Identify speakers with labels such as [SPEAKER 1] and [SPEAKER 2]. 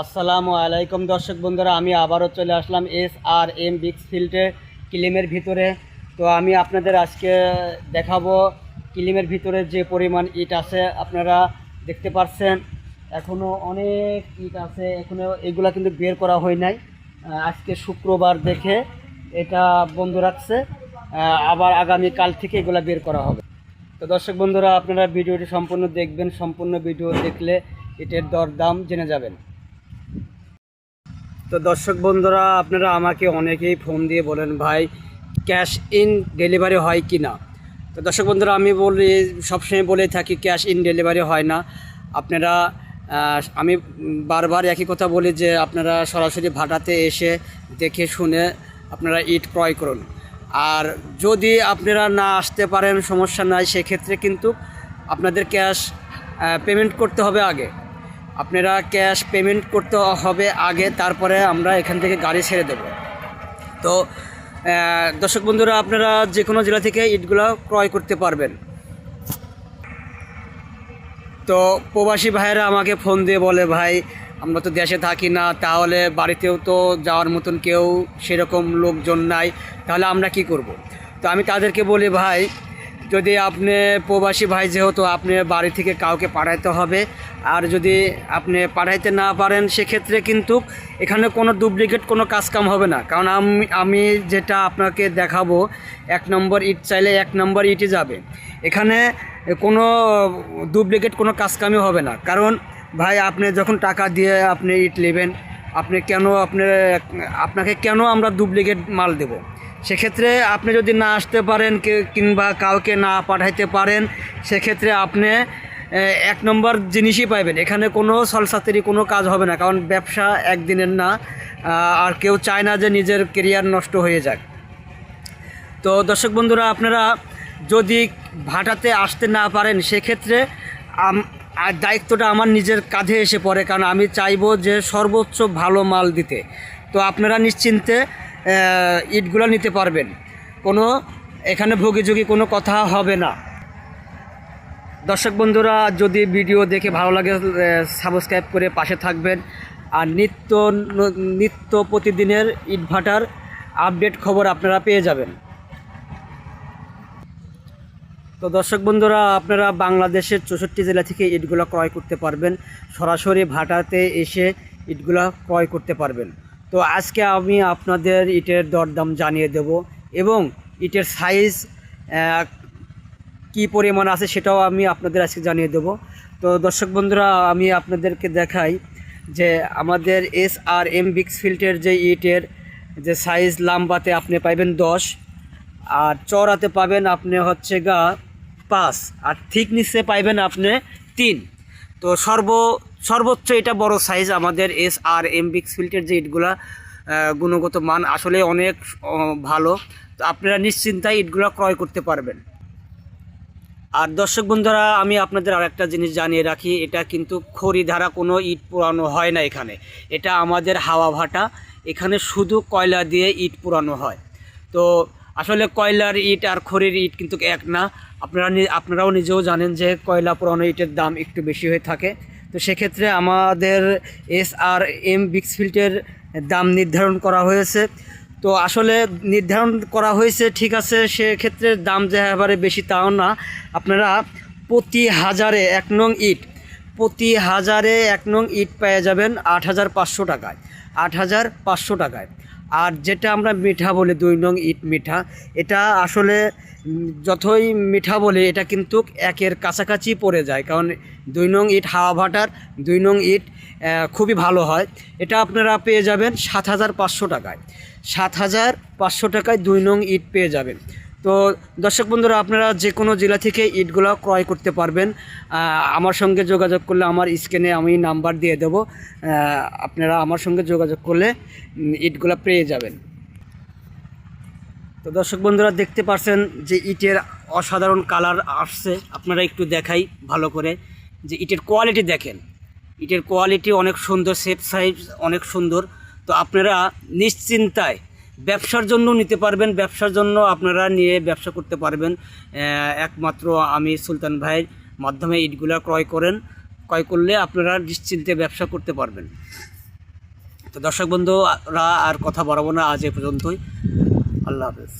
[SPEAKER 1] আসসালামু আলাইকুম দর্শক বন্ধুরা, আমি আবারও চলে আসলাম এস আর এম বিক্স ফিল্ডে কিলিমের ভিতরে। তো আমি আপনাদের আজকে দেখাবো কিলিমের ভিতরে যে পরিমাণ ইট আছে, আপনারা দেখতে পাচ্ছেন এখনও অনেক ইট আছে এখনও এগুলা কিন্তু বের করা হয় নাই। আজকে শুক্রবার দেখে এটা বন্ধ রাখছে। আবার আগামী কাল থেকে এগুলা বের করা হবে। তো দর্শক বন্ধুরা, আপনারা ভিডিওটি সম্পূর্ণ দেখবেন। সম্পূর্ণ ভিডিও দেখলে এটার দরদাম জেনে যাবেন। তো দর্শক বন্ধুরা, আপনারা আমাকে অনেকেই ফোন দিয়ে বলেন, ভাই ক্যাশ ইন ডেলিভারি হয় কি না? তো দর্শক বন্ধুরা, আমি বলি, সবসময় বলে থাকি ক্যাশ ইন ডেলিভারি হয় না। আপনারা আমি বারবার একই কথা বলি যে, আপনারা সরাসরি ভাটাতে এসে দেখে শুনে আপনারা ইট ক্রয় করুন। আর যদি আপনারা না আসতে পারেন, সমস্যা নাই, সেক্ষেত্রে কিন্তু আপনাদের ক্যাশ পেমেন্ট করতে হবে আগে। আপনারা ক্যাশ পেমেন্ট করতে হবে আগে, তারপরে আমরা এখান থেকে গাড়ি ছেড়ে দেব তো দর্শক বন্ধুরা, আপনারা যে কোনো জেলা থেকে ইটগুলো ক্রয় করতে পারবেন তো, প্রবাসী ভাইয়েরা আমাকে ফোন দিয়ে বলে, ভাই, আমরা তো দেশে থাকি না, তাহলে বাড়িতেও তো যাওয়ার মতন কেউ সেরকম লোকজন নাই, তাহলে আমরা কি করব। তো আমি তাদেরকে বলি, ভাই যদি আপনি প্রবাসী ভাই যেহেতু আপনি বাড়ি থেকে কাউকে পাঠাইতে হবে, আর যদি আপনি পাঠাইতে না পারেন, সেক্ষেত্রে কিন্তু এখানে কোনো ডুপ্লিকেট কোনো কাজকাম হবে না। কারণ আমি আমি যেটা আপনাকে দেখাবো, এক নম্বর ইট চাইলে এক নম্বর ইটই যাবে। এখানে কোনো ডুপ্লিকেট কোনো কাজকামই হবে না। কারণ ভাই, আপনি যখন টাকা দিয়ে আপনি ইট নেবেন, আপনি কেন আপনি, আপনাকে কেন আমরা ডুপ্লিকেট মাল দেব? সেক্ষেত্রে আপনি যদি না আসতে পারেন কিংবা কাউকে না পাঠাইতে পারেন, সেক্ষেত্রে আপনি এক নম্বর জিনিসই পাইবেন। এখানে কোনো সলসাতেরই কোনো কাজ হবে না, কারণ ব্যবসা একদিনের না। আর কেউ চায় না যে নিজের কেরিয়ার নষ্ট হয়ে যাক। তো দর্শক বন্ধুরা, আপনারা যদি ভাটাতে আসতে না পারেন, সেক্ষেত্রে আর দায়িত্বটা আমার নিজের কাঁধে এসে পড়ে, কারণ আমি চাইব যে সর্বোচ্চ ভালো মাল দিতে। তো আপনারা নিশ্চিন্তে ইটগুলো নিতে পারবেন। কোনো এখানে ভোগীযোগী কোনো কথা হবে না। দর্শক বন্ধুরা, যদি ভিডিও দেখে ভালো লাগে সাবস্ক্রাইব করে পাশে থাকবেন। আর নিত্য নিত্য প্রতিদিনের ইটভাটার আপডেট খবর আপনারা পেয়ে যাবেন। তো দর্শক বন্ধুরা, আপনারা বাংলাদেশের চৌষট্টি জেলা থেকে ইটগুলো ক্রয় করতে পারবেন। সরাসরি ভাটাতে এসে ইটগুলো ক্রয় করতে পারবেন। তো আজকে আমি আপনাদের ইটের দরদাম জানিয়ে দেব এবং ইটের সাইজ কি পরিমাণ আছে সেটাও আমি আপনাদের আজকে জানিয়ে দেব। তো দর্শক বন্ধুরা, আমি আপনাদেরকে দেখাই যে আমাদের এস আর এম বিক্স ফিল্টের যে ইটের যে সাইজ লাম্বাতে আপনি পাইবেন দশ, আর চওড়াতে পাবেন আপনি হচ্ছে গা পাঁচ, আর থিকনেসে পাইবেন আপনি তিন। তো সর্ব সর্বোচ্চ এটা বড় সাইজ আমাদের এস আর এম বিক্স ফিল্টের যে ইটগুলা গুণগত মান আসলে অনেক ভালো। তো আপনারা নিশ্চিন্তায় ইটগুলো ক্রয় করতে পারবেন। আর দর্শক বন্ধুরা, আমি আপনাদের আর একটা জিনিস জানিয়ে রাখি, এটা কিন্তু খড়ি ধারা কোনো ইট পোড়ানো হয় না এখানে। এটা আমাদের হাওয়া ভাটা, এখানে শুধু কয়লা দিয়ে ইট পোড়ানো হয়। তো আসলে কয়লার ইট আর খড়ির ইট কিন্তু এক না। আপনারা আপনারাও নিজেও জানেন যে কয়লা পোড়ানো ইটের দাম একটু বেশি হয়ে থাকে। তো সেক্ষেত্রে আমাদের এস আর এম বিক্স ফিল্টের দাম নির্ধারণ করা হয়েছে। তো আসলে নির্ধারণ করা হয়েছে, ঠিক আছে, সেক্ষেত্রে দাম যে এবারে বেশি তাও না। আপনারা প্রতি হাজারে এক নং ইট, প্রতি হাজারে এক নং ইট পেয়ে যাবেন আট হাজার পাঁচশো টাকায়, আট হাজার পাঁচশো টাকায়। আর যেটা আমরা মিঠা বলি, দুই নং ইট মিঠা, এটা আসলে যতই মিঠা বলি, এটা কিন্তু একের কাছাকাছি পড়ে যায়। কারণ দুই নং ইট হাওয়া ভাটার, দুই নং ইট খুবই ভালো হয়। এটা আপনারা পেয়ে যাবেন সাত হাজার পাঁচশো টাকায়। সাত হাজার পাঁচশো টাকায় দুই নং ইট পেয়ে যাবেন। তো দর্শক বন্ধুরা, আপনারা যে কোনো জেলা থেকে ইটগুলো ক্রয় করতে পারবেন। আমার সঙ্গে যোগাযোগ করলে আমার স্ক্রিনে আমি নাম্বার দিয়ে দেবো। আপনারা আমার সঙ্গে যোগাযোগ করলে ইটগুলো পেয়ে যাবেন। তো দর্শক বন্ধুরা, দেখতে পাচ্ছেন যে ইটের অসাধারণ কালার আসছে। আপনারা একটু দেখাই ভালো করে যে ইটের কোয়ালিটি দেখেন। ইটের কোয়ালিটি অনেক সুন্দর সেফ সাইজ অনেক সুন্দর। তো আপনারা নিশ্চিন্তায় ব্যবসার জন্য নিতে পারবেন, ব্যবসার জন্য আপনারা নিয়ে ব্যবসা করতে পারবেন। একমাত্র আমি সুলতান ভাইয়ের মাধ্যমে ইটগুলো ক্রয় করেন, ক্রয় করলে আপনারা নিশ্চিন্তে ব্যবসা করতে পারবেন। তো দর্শক বন্ধুরা আর কথা বাড়াবো না আজ এ পর্যন্তই। আল্লাহ হাফেজ।